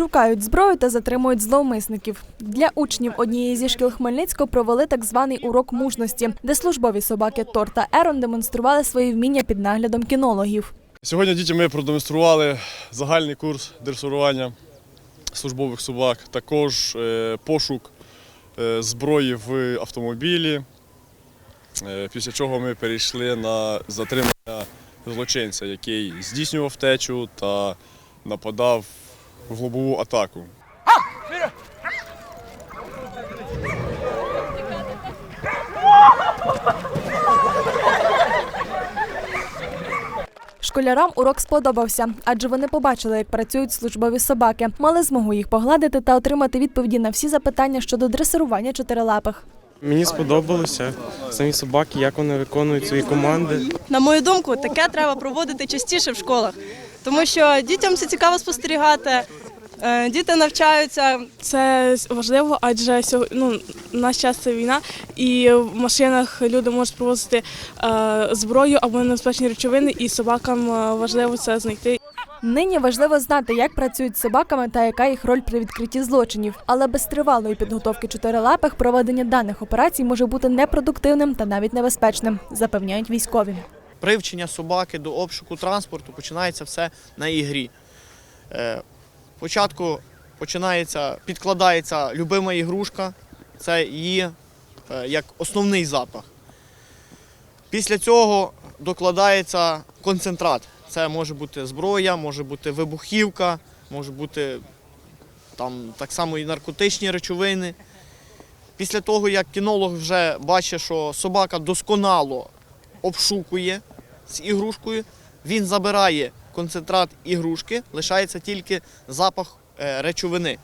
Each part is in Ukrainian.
Шукають зброю та затримують зловмисників. Для учнів однієї зі шкіл Хмельницького провели так званий урок мужності, де службові собаки Тор та Ерон демонстрували свої вміння під наглядом кінологів. Сьогодні дітям ми продемонстрували загальний курс дресурування службових собак, також е, пошук е, зброї в автомобілі, е, після чого ми перейшли на затримання злочинця, який здійснював втечу та нападав в лобову атаку. Школярам урок сподобався, адже вони побачили, як працюють службові собаки, мали змогу їх погладити та отримати відповіді на всі запитання щодо дресирування чотирилапих. Мені сподобалося самі собаки, як вони виконують свої команди. На мою думку, таке треба проводити частіше в школах, тому що дітям це цікаво спостерігати. Е, Діти навчаються. Це важливо, адже ну, в наш час це війна, і в машинах люди можуть привозити е, зброю або небезпечні речовини, і собакам е, важливо це знайти. Нині важливо знати, як працюють з собаками та яка їх роль при відкритті злочинів. Але без тривалої підготовки чотирилапих проведення даних операцій може бути непродуктивним та навіть небезпечним, запевняють військові. привчення собаки до обшуку транспорту починається все на ігрі. Спочатку починається, підкладається любима ігрушка, це її е, як основний запах. Після цього докладається концентрат. Це може бути зброя, може бути вибухівка, може бути там, так само і наркотичні речовини. Після того, як кінолог вже бачить, що собака досконало обшукує з ігрушкою, він забирає концентрат ігрушки, лишається тільки запах е, речовини.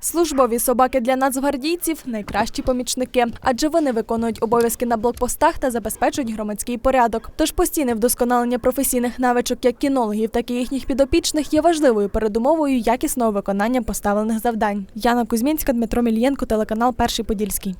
Службові собаки для нацгвардійців найкращі помічники, адже вони виконують обов'язки на блокпостах та забезпечують громадський порядок. Тож постійне вдосконалення професійних навичок як кінологів, так і їхніх підопічних є важливою передумовою якісного виконання поставлених завдань. Яна Кузьмінська, Дмитро Мілієнко, телеканал Перший Подільський.